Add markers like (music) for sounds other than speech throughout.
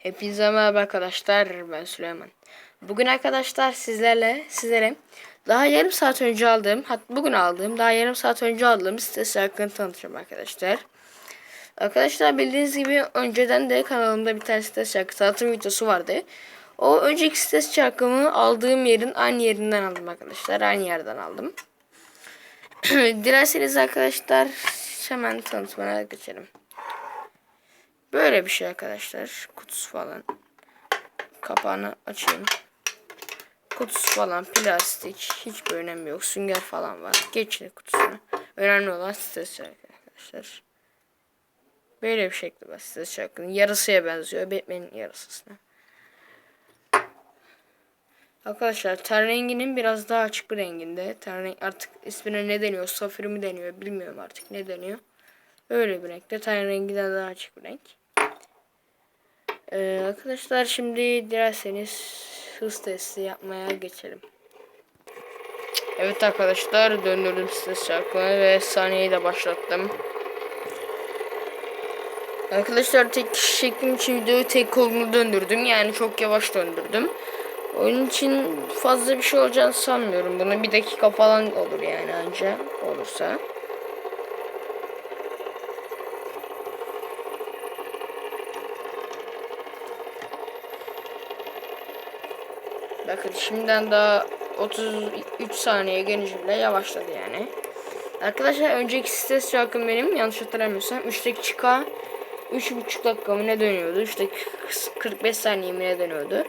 Hepinize merhaba arkadaşlar. Ben Süleyman. Bugün arkadaşlar sizlerle sizlere daha yarım saat önce aldığım, bugün aldığım, daha yarım saat önce aldığım sitesi hakkında tanıtacağım arkadaşlar. Arkadaşlar bildiğiniz gibi önceden de kanalımda bir tane site şarkı tanıtım videosu vardı. O önceki site şarkımı aldığım yerin aynı yerinden aldım arkadaşlar. Aynı yerden aldım. (clears throat) Dilerseniz arkadaşlar hemen tanıtmaya geçelim. Böyle bir şey arkadaşlar. Kutusu falan. Kapağını açayım. Kutusu falan plastik. Hiçbir önemi yok. Sünger falan var. Geçin kutusunu. Önemli olan stres arkadaşlar. Böyle bir şekli var stres şarkının. Yarısıya benziyor. Batman'in yarısısına. Arkadaşlar ten renginin biraz daha açık bir renginde. Ten renk artık ismine ne deniyor? Safir mi deniyor? Bilmiyorum artık ne deniyor. Öyle bir renkte. Ten renginden daha açık bir renk. Ee, arkadaşlar şimdi dilerseniz hız testi yapmaya geçelim. Evet arkadaşlar döndürdüm size şarkımı ve saniyeyi de başlattım. Arkadaşlar tek kişi çektiğim için videoyu tek kolunu döndürdüm. Yani çok yavaş döndürdüm. Onun için fazla bir şey olacağını sanmıyorum. Bunu bir dakika falan olur yani anca olursa. Bakın şimdiden daha 33 saniye gelince yavaşladı yani. Arkadaşlar önceki stres şarkım benim yanlış hatırlamıyorsam 3 dakika 3,5 dakika mı ne dönüyordu? 3 dakika 45 saniye mi ne dönüyordu?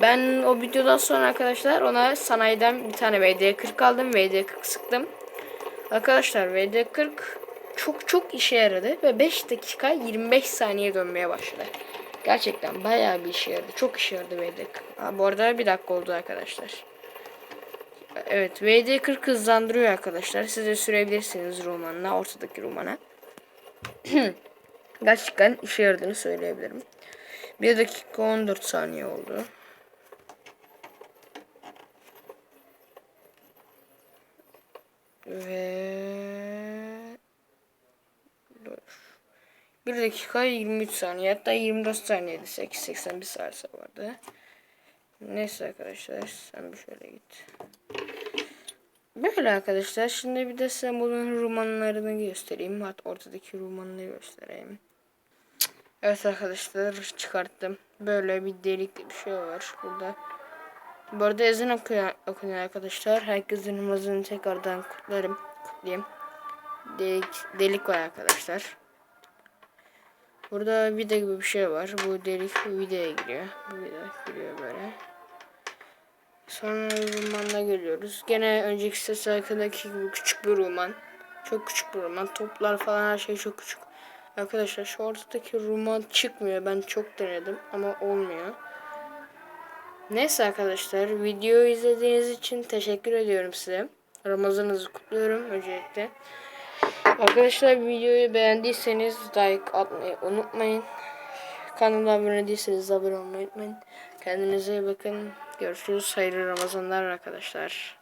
Ben o videodan sonra arkadaşlar ona sanayiden bir tane VD40 aldım. VD40 sıktım. Arkadaşlar VD40 çok çok işe yaradı ve 5 dakika 25 saniye dönmeye başladı. Gerçekten bayağı bir işe yaradı. Çok işe yaradı VD40. Ha, bu arada bir dakika oldu arkadaşlar. Evet VD40 hızlandırıyor arkadaşlar. Siz de sürebilirsiniz romanla ortadaki romana. (clears throat) Gerçekten işe yaradığını söyleyebilirim. 1 dakika 14 saniye oldu. Ve 1 dakika 23 saniye hatta 24 saniyede 81 saniye vardı. Neyse arkadaşlar sen bir şöyle git. Böyle arkadaşlar şimdi bir de size bunun romanlarını göstereyim. Hatta ortadaki romanını göstereyim. Evet arkadaşlar çıkarttım. Böyle bir delikli bir şey var burada. Bu arada ezan okuyor, okuyor arkadaşlar. Herkesin namazını tekrardan kutlarım. Kutlayayım. Delik, delik var arkadaşlar. Burada vida gibi bir şey var. Bu delik bu vidaya giriyor. Bu vida giriyor böyle. Sonra romanla geliyoruz. Gene önceki ses hakkındaki gibi küçük bir roman. Çok küçük bir roman. Toplar falan her şey çok küçük. Arkadaşlar şu ortadaki roman çıkmıyor. Ben çok denedim ama olmuyor. Neyse arkadaşlar videoyu izlediğiniz için teşekkür ediyorum size. Ramazanınızı kutluyorum öncelikle. Arkadaşlar videoyu beğendiyseniz like atmayı unutmayın. Kanala abone değilseniz abone olmayı unutmayın. Kendinize iyi bakın. Görüşürüz. Hayırlı Ramazanlar arkadaşlar.